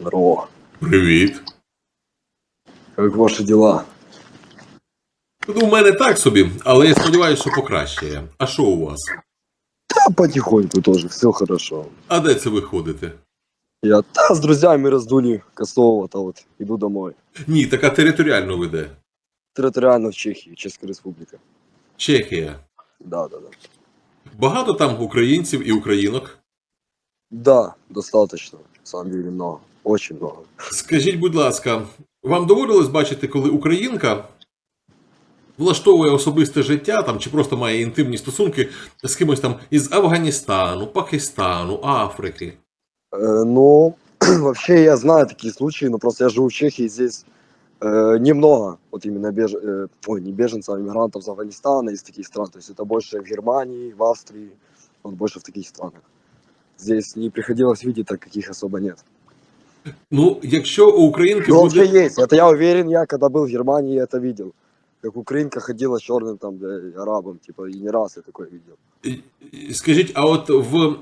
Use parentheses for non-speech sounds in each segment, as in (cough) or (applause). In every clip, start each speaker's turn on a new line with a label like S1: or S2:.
S1: Здорово.
S2: Привіт.
S1: Как ваши дела?
S2: Ну, у мене так собі, але я сподіваюся, що покращає. А що у вас?
S1: Да, потихоньку тоже, все хорошо.
S2: А де це ви ходите?
S1: Я да, с друзьями раздули Косово-то вот, иду домой.
S2: Ні, така територіально веде.
S1: Территориально в Чехии, Чешская республика.
S2: Чехія.
S1: Да, да, да.
S2: Багато там українців і українок.
S1: Да, достаточно, самом деле много, очень много.
S2: Скажіть, будь ласка, вам доводилось бачити, коли українка влаштовує особисте життя там чи просто має інтимні стосунки з кимось там із Афганістану, Пакистану, Африки?
S1: Э, ну, вообще (clears throat) я знаю такие случаи, но просто я живу в Чехии, здесь э, немного, вот именно беж... э, ой, не беженцев, а иммигрантов из Афганистана, из таких стран. То есть это больше в Германии, в Австрии, вот больше в таких странах. Здесь не приходилось видеть, так каких особо нет.
S2: Ну, якщо у українки
S1: Ну, вообще
S2: буде.
S1: есть. Это я уверен, я когда был в Германии, я это видел. Как украинка ходила черным там, бля, арабом, типа, и не раз я такое видел.
S2: Скажіть, а от в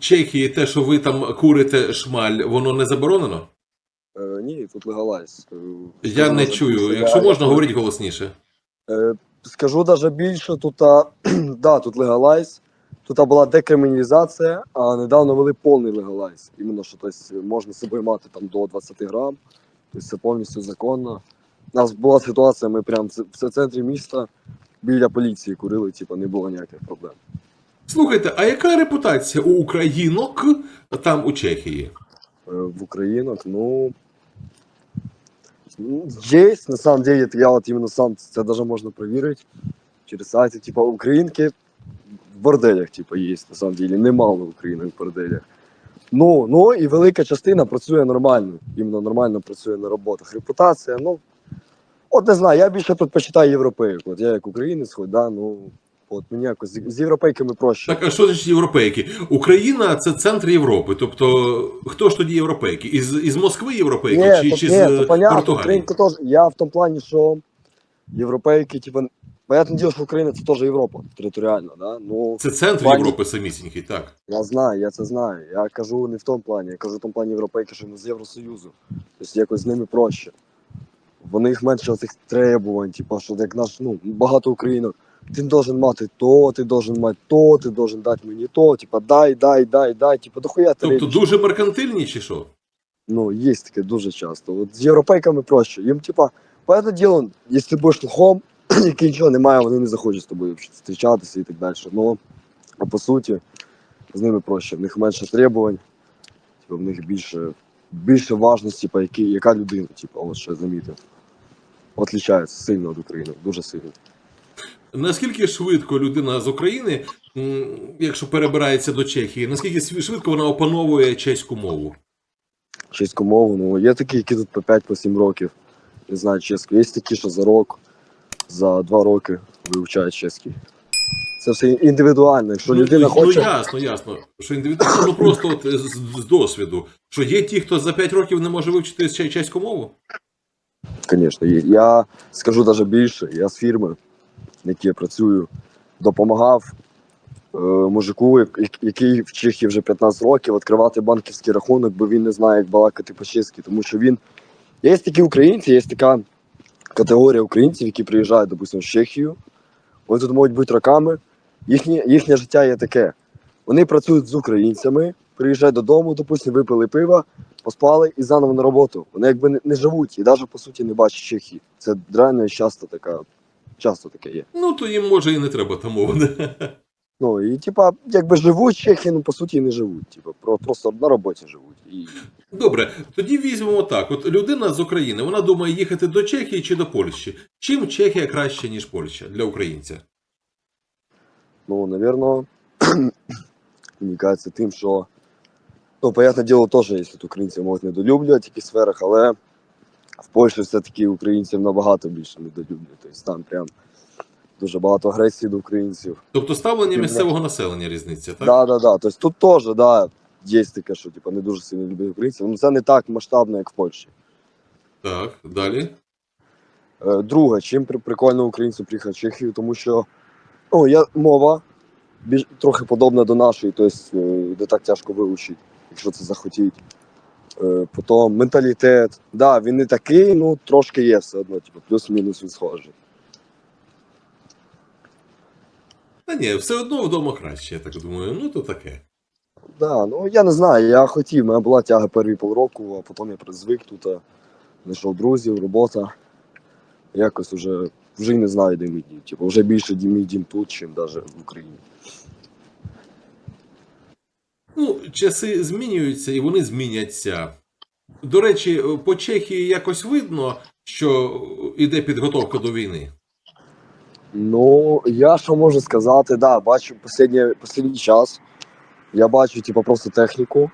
S2: Чехії те, що ви там курите шмаль, воно не заборонено?
S1: Э, не, тут легалайз. Э,
S2: Я
S1: скажу
S2: не
S1: даже
S2: чую.
S1: більше,
S2: Якщо
S1: я-
S2: можна, говоріть голосніше.
S1: Е, Скажу даже більше, тут, а, (clears throat) да, тут легалайз, тут була декриміналізація, а недавно ввели повний легалайз. Іменно, що тобто, можна з собою мати там до 20 грам, тобто це повністю законно. У нас була ситуація, ми прямо в центрі міста біля поліції курили, типу, не було ніяких проблем.
S2: Слухайте, а яка репутація у українок там у Чехії?
S1: Е, В Українок, ну. Есть, на самом деле, я вот именно сам, це даже можна проверить через сайти, типа, українки борделях, типа, є, на самом деле, немало українок в борделях. Ну, ну і велика частина працює нормально, іменно нормально працює на роботах. Репутація, ну, от не знаю, я більше предпочитаю європейку. От я як українець, хоч, да, ну, от мені якось з, європейками проще.
S2: Так, а що значить європейки? Україна це центр Європи. Тобто, хто ж тоді європейки? Із, із Москви європейки
S1: Ні,
S2: чи,
S1: то,
S2: чи
S1: ні,
S2: з
S1: то понятно,
S2: Португалії?
S1: Українка теж. Я в тому плані, що європейки, типа, понятне діло, що Україна це теж Європа територіально, да? Ну,
S2: Це центр
S1: Пані-
S2: Європи самісінький, так.
S1: я знаю, я це знаю. Я кажу не в тому плані, я кажу в тому плані європейки, що вони з Євросоюзу. Тобто якось з ними проще. В них менше цих требувань, типа, що як наш, ну, багато українок. Ти должен мати то, ти должен мати то, ти должен дати мені то, типа, дай, дай, дай, дай, типа, дохуя
S2: Тобто дуже меркантильні чи що?
S1: Ну, є таке дуже часто. От з європейками проще. Їм, типа, понятне діло, якщо ти будеш лохом, (clears throat) який нічого немає, вони не захочуть з тобою зустрічатися і так далі. Ну, а по суті, з ними проще. В них менше требувань, типу, в них більше, більше важності, типу, які, яка людина, типу, от що я замітив. Отлічається сильно від України, дуже сильно.
S2: Наскільки швидко людина з України, якщо перебирається до Чехії, наскільки швидко вона опановує чеську мову?
S1: Чеську мову, ну, є такі, які тут по 5-7 років не знають чеську. Є такі, що за рок, за 2 роки вивчають чеський. Це все індивідуально. Якщо людина
S2: ну,
S1: хоче.
S2: ну ясно, ясно. Що індивідуально, ну просто от з, з досвіду. Що є ті, хто за 5 років не може вивчити чеську мову?
S1: Звісно, є. Я скажу навіть більше, я з фірми, в якій я працюю, допомагав е, мужику, який в Чехії вже 15 років, відкривати банківський рахунок, бо він не знає, як балакати по-чеськи. Тому що він. Є такі українці, є така категорія українців, які приїжджають, допустимо, в Чехію. Вони тут можуть бути роками. Їхнє, їхнє життя є таке. Вони працюють з українцями, приїжджають додому, допустимо, випили пива, поспали і заново на роботу. Вони якби не, не живуть і навіть по суті не бачать Чехії. Це реально часто така, часто таке є.
S2: Ну, то їм може і не треба та мова.
S1: Ну і типа, якби живуть Чехії, ну по суті не живуть. Типа, просто на роботі живуть. І
S2: Добре, тоді візьмемо так: от людина з України, вона думає їхати до Чехії чи до Польщі. Чим Чехія краще, ніж Польща для українця?
S1: ну, навірно, (clears throat) мені кажеться тим, що ну, понятне діло, теж, якщо тут українці можуть недолюблювати в якихось сферах, але в Польщі все-таки українців набагато більше недолюблюють. Тобто там прям дуже багато агресії до українців.
S2: Тобто ставлення
S1: Ні,
S2: місцевого населення різниця, так?
S1: Да, да, да. Тобто тут теж, да, є таке, що типу, не дуже сильно люблять українців. Ну це не так масштабно, як в Польщі.
S2: Так, далі.
S1: Е, Друге, чим прикольно українцю приїхати в Чехію, тому що ну, я, мова більш, трохи подобна до нашої, тобто не так тяжко вивчити, якщо це захотіть. Е, потім менталітет. Да, він не такий, ну трошки є все одно, типу, плюс-мінус він схожий.
S2: Та ні, все одно вдома краще, я так думаю. Ну то таке.
S1: Да, ну я не знаю, я хотів, у мене була тяга перші півроку, а потім я призвик тут, знайшов друзів, робота. Якось вже, вже й не знаю, де мій дім. Типу, вже більше дім- мій дім тут, ніж навіть в Україні.
S2: Ну, часи змінюються і вони зміняться. До речі, по Чехії якось видно, що іде підготовка до війни.
S1: Ну, я що можу сказати, да, бачу останній, останній час. Я бачу, типу, просто техніку.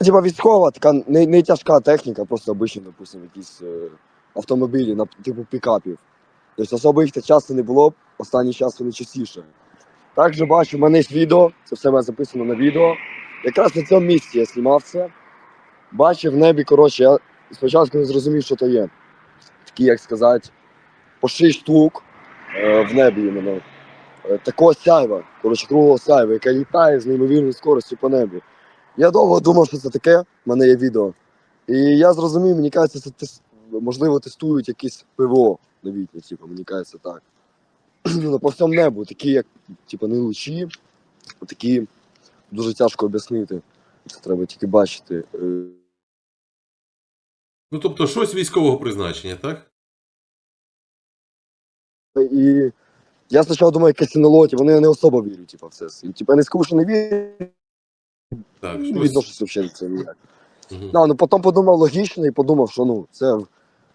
S1: Ну, Типа військова, така не, не тяжка техніка, просто обичні, допустимо, якісь е, автомобілі, на, типу пікапів. Тобто особо їх часто не було, останній час вони частіше. Також бачу, в мене є відео, це все в мене записано на відео. Якраз на цьому місці я знімав це. Бачив в небі, коротше, я спочатку не зрозумів, що то є. Такі, як сказати, по 6 штук в небі іменно. Е, Такого сяйва, коротше, круглого сяйва, яке літає з неймовірною скоростю по небі. Я довго думав, що це таке, в мене є відео. І я зрозумів, мені кажеться, це тес... можливо тестують якісь ПВО новітнє, типу, мені кажеться так. (clears throat) Ну, по всьому небу, такі, як типу, не лучі, такі дуже тяжко об'яснити. Це треба тільки бачити. Е,
S2: Ну, тобто, щось військового призначення, так?
S1: І я спочатку думаю, якесь НЛО, вони не особо вірять, типу, в це. І, Типу, я не скажу, що не вірю,
S2: Так,
S1: не
S2: щось.
S1: взагалі до цього ніяк.
S2: Мгм.
S1: Да, ну потім подумав логічно і подумав, що ну, це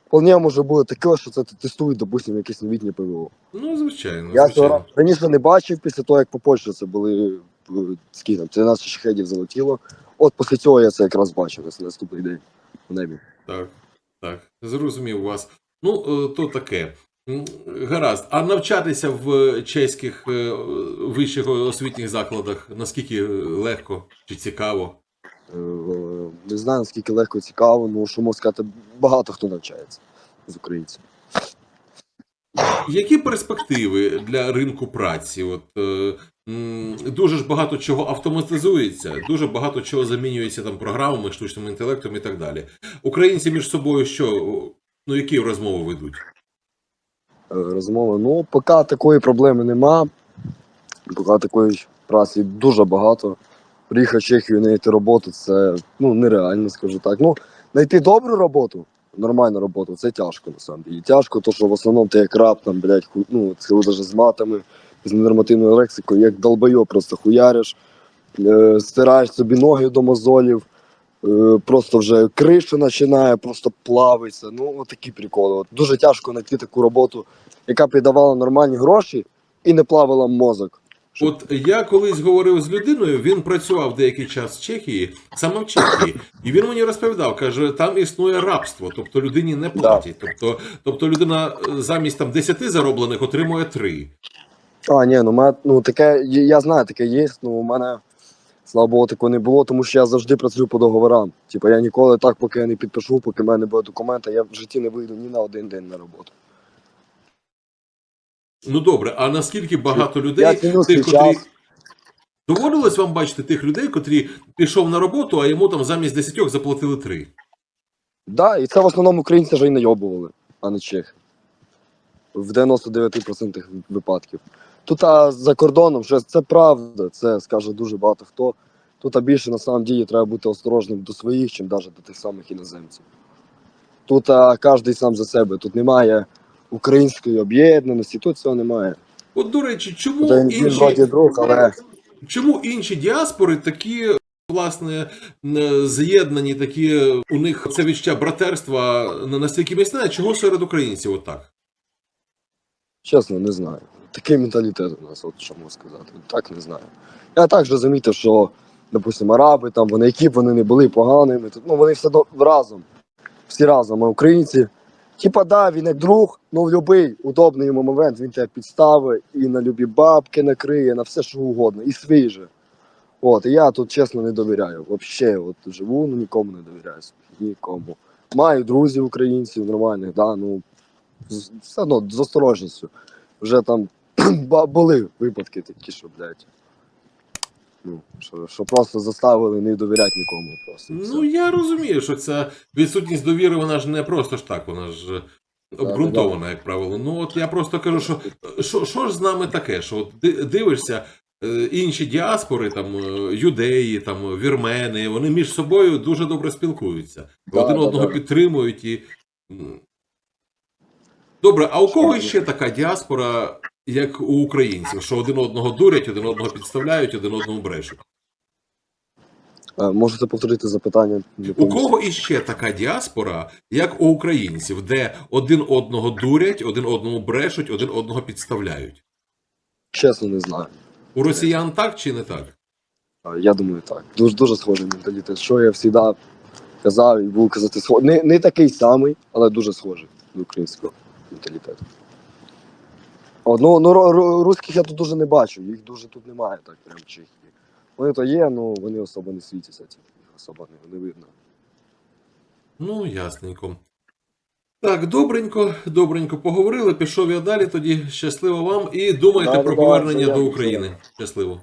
S1: вполне може бути таке, що це тестують, допустимо, якесь новітнє ПВО.
S2: Ну, звичайно,
S1: Я
S2: звичайно.
S1: цього раніше не бачив, після того, як по Польщі це були е, скільки там, 13 шахедів залетіло. От після цього я це якраз бачив на наступний день в небі.
S2: Так, так, зрозумів вас. Ну, е, то таке. Гаразд. А навчатися в чеських е, вищих освітніх закладах наскільки легко чи цікаво?
S1: Е, Не знаю, наскільки легко і цікаво, ну що можу сказати, багато хто навчається з українців.
S2: Які перспективи для ринку праці? От е, дуже ж багато чого автоматизується, дуже багато чого замінюється там програмами, штучним інтелектом і так далі. Українці між собою що? Ну, які розмови ведуть?
S1: Е, Розмови. Ну, поки такої проблеми нема. Поки такої праці дуже багато. Приїхати в Чехію знайти роботу це ну, нереально, скажу так. Ну, знайти добру роботу, нормальну роботу, це тяжко на самом деле. Тяжко, то що в основному ти як раб, блядь, ху, ну, навіть з матами, з ненормативною лексикою, як долбойо просто хуяриш, е, стираєш собі ноги до мозолів, просто вже криша починає, просто плавиться. Ну, от такі приколи. От дуже тяжко знайти таку роботу, яка б і давала нормальні гроші і не плавила мозок.
S2: От я колись говорив з людиною, він працював деякий час в Чехії, саме в Чехії, і він мені розповідав, каже, там існує рабство, тобто людині не платять. Тобто, тобто людина е, замість там 10 зароблених отримує 3.
S1: А, ні, ну, мене, ну таке, я знаю, таке є, ну у мене, слава Богу, такого не було, тому що я завжди працюю по договорам. Типа я ніколи так, поки я не підпишу, поки в мене не буде документа, я в житті не вийду ні на один день на роботу.
S2: Ну добре, а наскільки багато
S1: Я
S2: людей,
S1: ціню свій
S2: тих, котрі
S1: час.
S2: доводилось вам бачити тих людей, котрі пішов на роботу, а йому там замість 10 заплатили 3?
S1: Да, і це в основному українці вже й найобували, а не чехи. В 99% випадків. Тут а, за кордоном, що це правда, це скаже дуже багато хто. Тут більше на самом ділі треба бути осторожним до своїх, чим навіть до тих самих іноземців. Тут а, кожен сам за себе, тут немає української об'єднаності, тут цього немає.
S2: От, до речі, чому
S1: він
S2: інші,
S1: друг, але
S2: чому інші діаспори такі, власне, з'єднані, такі, у них це відчуття братерства на- настільки міцне, чого серед українців отак?
S1: Чесно, не знаю. Такий менталітет у нас, от що можу сказати. Так не знаю. Я також замітив, що, допустимо, араби, там, вони, які б вони не були поганими, ну, вони все разом. Всі разом, а українці. Типа, да, він як друг, ну в будь-який удобний йому момент він тебе підставить і на любі бабки накриє, на все, що угодно, і свій же. От, і я тут чесно не довіряю. Взагалі, от живу, ну нікому не довіряю. Нікому. Маю друзів українців нормальних, да, ну все одно з осторожністю. Вже там (clears throat) були випадки такі, що, блядь. Ну, що, що просто заставили не довіряти нікому. Просто.
S2: Ну
S1: все.
S2: я розумію, що ця відсутність довіри, вона ж не просто ж так, вона ж обґрунтована, як правило. Ну от я просто кажу, що що, що ж з нами таке? Що от дивишся, е, інші діаспори, там е, юдеї, там вірмени, вони між собою дуже добре спілкуються,
S1: Да,
S2: один
S1: да,
S2: одного
S1: да.
S2: підтримують і. Добре, а у кого ще така діаспора, як у українців, що один одного дурять, один одного підставляють, один одному брешуть?
S1: Е, Можете повторити запитання?
S2: У кого іще така діаспора, як у українців, де один одного дурять, один одному брешуть, один одного підставляють?
S1: Чесно, не знаю.
S2: У росіян так чи не так?
S1: Я думаю, так. Дуже дуже схожий менталітет. Що я завжди казав і буду казати схо- не, не такий самий, але дуже схожий до українського менталітету. О, ну, ну русських я тут дуже не бачу, їх дуже тут немає, так прям в Чехії. Вони то є, ну вони особо не світяться, ці, їх особо не, не видно.
S2: Ну, ясненько. Так, добренько, добренько поговорили. Пішов я далі. Тоді щасливо вам і думайте
S1: Да,
S2: про
S1: да,
S2: повернення до України. Щасливо.